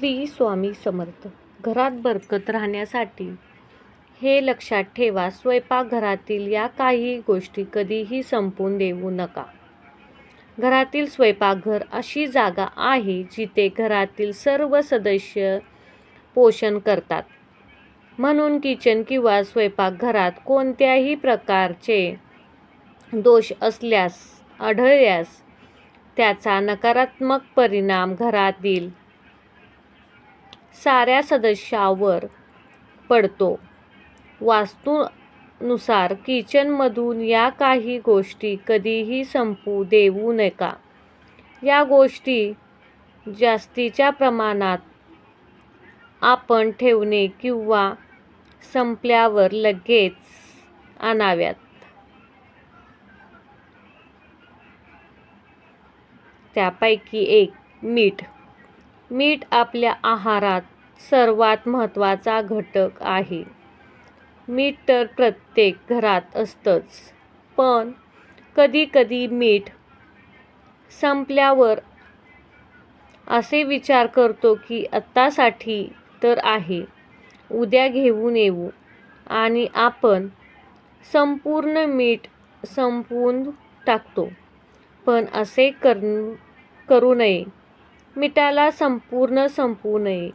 श्री स्वामी समर्थ. घरात बरकत राहण्यासाठी हे लक्षात ठेवा स्वयंपाकघरातील या काही गोष्टी कधीही संपून देऊ नका. घरातील स्वयंपाकघर अशी जागा आहे जिथे घरातील सर्व सदस्य पोषण करतात. म्हणून किचन किंवा स्वयंपाकघरात कोणत्याही प्रकारचे दोष असल्यास आढळल्यास त्याचा नकारात्मक परिणाम घरातील साऱ्या सदस्यावर पडतो. वास्तूनुसार किचनमधून या काही गोष्टी कधीही संपू देऊ नका. या गोष्टी जास्तीच्या प्रमाणात आपण ठेवणे किंवा संपल्यावर लगेच आणाव्यात. त्यापैकी एक मीठ. मीठ आपल्या आहारात सर्वात महत्त्वाचा घटक आहे. मीठ तर प्रत्येक घरात असतंच पण कधीकधी मीठ संपल्यावर असे विचार करतो की आत्तासाठी तर आहे उद्या घेऊन येऊ आणि आपण संपूर्ण मीठ संपवून टाकतो. पण असे कर करू नये. मिठाला संपूर्ण संपू नये.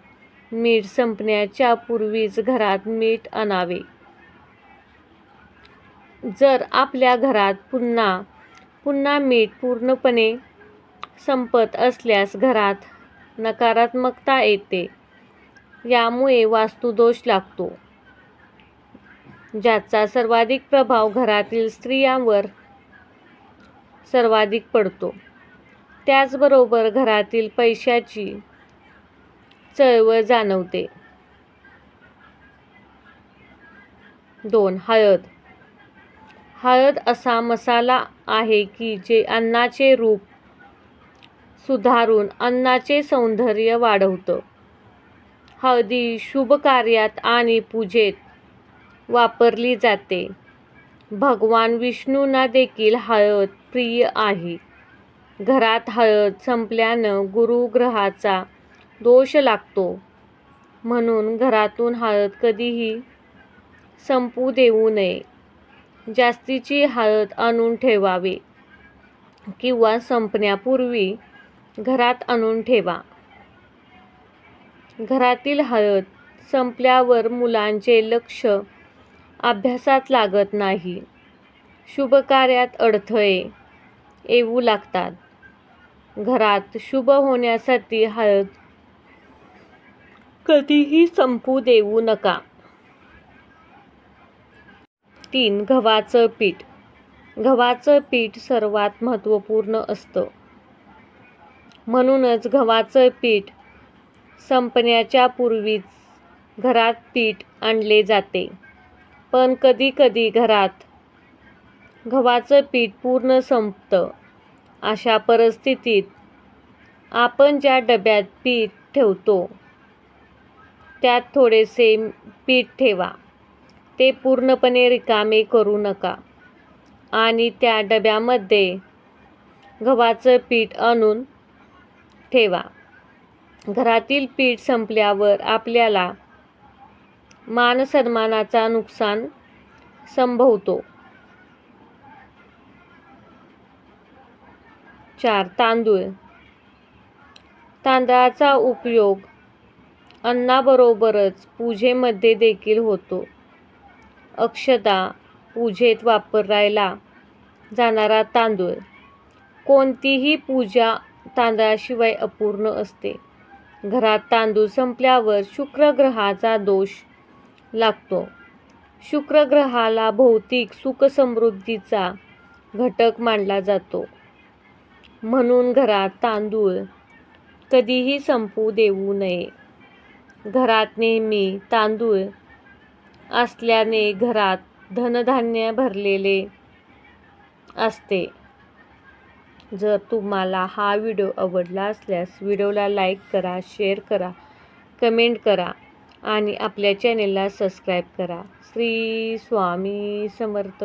मीठ संपण्याच्या पूर्वीच घरात मीठ आणावे. जर आपल्या घरात पुन्हा पुन्हा मीठ पूर्णपणे संपत असल्यास घरात नकारात्मकता येते. यामुळे वास्तुदोष लागतो. ज्याचा सर्वाधिक प्रभाव घरातील स्त्रियांवर सर्वाधिक पडतो. त्याचबरोबर घरातील पैशाची चळवळ जाणवते. दोन हळद. हळद असा मसाला आहे की जे अन्नाचे रूप सुधारून अन्नाचे सौंदर्य वाढवतं. हळदी शुभ कार्यात आणि पूजेत वापरली जाते. भगवान विष्णूंना देखील हळद प्रिय आहे. घरात हळद संपल्यानं गुरुग्रहाचा दोष लागतो. म्हणून घरातून हळद कधीही संपू देऊ नये. जास्तीची हळद आणून ठेवावे किंवा संपण्यापूर्वी घरात आणून ठेवा. घरातील हळद संपल्यावर मुलांचे लक्ष अभ्यासात लागत नाही. शुभकार्यात अडथळे येऊ लागतात. घरात शुभ होण्यासाठी हळद. कधीही संपू देऊ नका. तीन गव्हाचं पीठ. गव्हाचं पीठ सर्वात महत्त्वपूर्ण असतं. म्हणूनच गव्हाचं पीठ संपण्याच्या पूर्वीच घरात पीठ आणले जाते. पण कधीकधी घरात गव्हाचं पीठ पूर्ण संपतं. अशा परिस्थितीत आपण ज्या डब्यात पीठ ठेवतो त्यात थोडेसे पीठ ठेवा. ते पूर्णपणे रिकामे करू नका आणि त्या डब्यामध्ये गव्हाचं पीठ आणून ठेवा. घरातील पीठ संपल्यावर आपल्याला मानसन्मानाचा नुकसान संभवतो. चार तांदूळ. तांदळाचा उपयोग अन्नाबरोबरच पूजेमध्ये देखील होतो. अक्षता पूजेत वापरायला जाणारा तांदूळ. कोणतीही पूजा तांदळाशिवाय अपूर्ण असते. घरात तांदूळ संपल्यावर शुक्रग्रहाचा दोष लागतो. शुक्रग्रहाला भौतिक सुखसमृद्धीचा घटक मानला जातो. म्हणून घरात तांदूळ कधीही संपू देऊ नये. घरात नेहमी तांदूळ असल्याने घरात धनधान्य भरलेले असते. जर तुम्हाला हा व्हिडिओ आवडला असल्यास व्हिडिओला लाईक करा शेअर करा कमेंट करा आणि आपल्या चॅनेलला सबस्क्राईब करा. श्री स्वामी समर्थ.